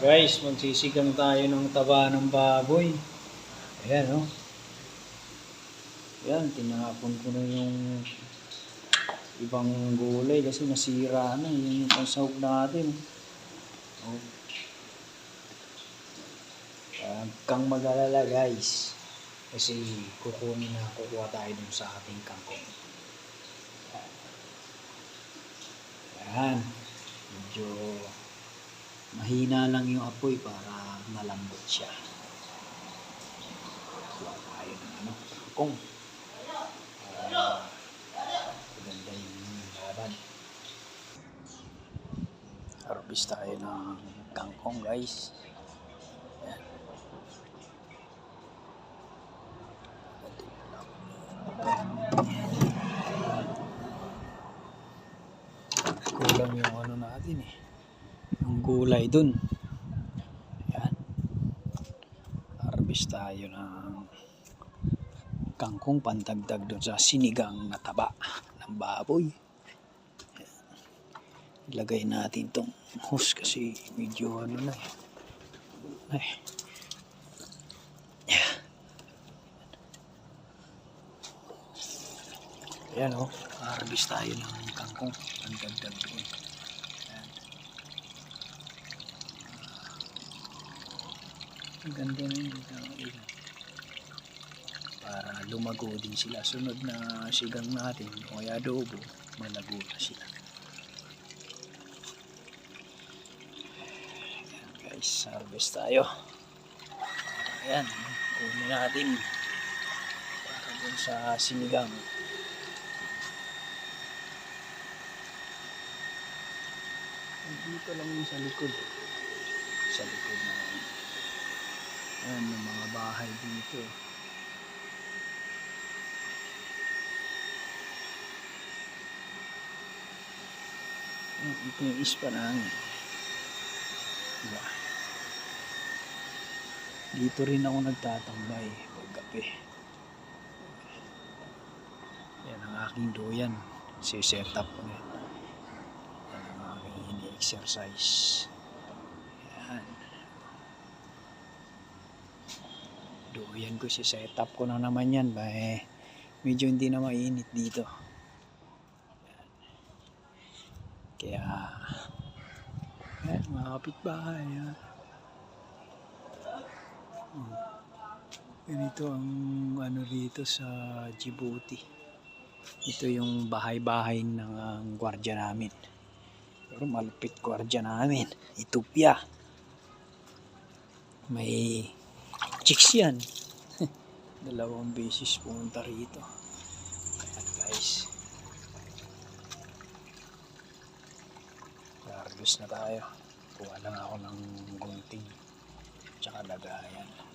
Guys, magsisigang tayo ng taba ng baboy. Ayan, oh. Ayan, tinapon ko na yung ibang gulay kasi nasira na. Yun yung pansahog natin. Oh. Huwag kang mag-alala, guys. Kasi kukunin na, kukuha tayo dun sa ating kangkong. Ayan. Medyo mahina lang yung apoy para malambot siya. Kuha tayo ng ano, kangkong. Para maganda yung laban. Harvest tayo ng kangkong guys. Ayan. Kulang yung ano natin eh. Yung gulay dun. Ayan. Harvest tayo ng kangkong pantagdag dun sa sinigang na taba ng baboy. Ayan. Ilagay natin tong hose kasi medyo ano na eh. Ay. Yeah. Ayan o, oh, harvest tayo ng kangkong pantagdag dun. Ang ganda ang ilaw. Para lumago din sila. Sunod na sigang natin, o adobo, malago na sila. Ayan guys, harvest tayo. Ayan, kunin natin para dun sa sinigang. Dito lang sa likod. Sa likod na Ayan, yung mga bahay dito. Ayan, ito yung ispa namin. Diba? Dito rin ako nagtatambay paggabi. Yan ang aking duyan. Si-set up ko. Yan ang aking ini-exercise. Duyan ko si setup ko na naman yan ba eh, medyo hindi na mainit dito. Yan. Kaya yan, mga kapitbahay ha. Hmm. Ganito ang ano dito sa Djibouti. Ito yung bahay-bahay ng ang gwardiya namin. Pero malupit gwardiya namin. Ethiopia. May chicks yan. Dalawang beses pumunta rito. Ayan guys. Harvest na tayo. Kuha lang ako ng gunting. Tsaka lagayan.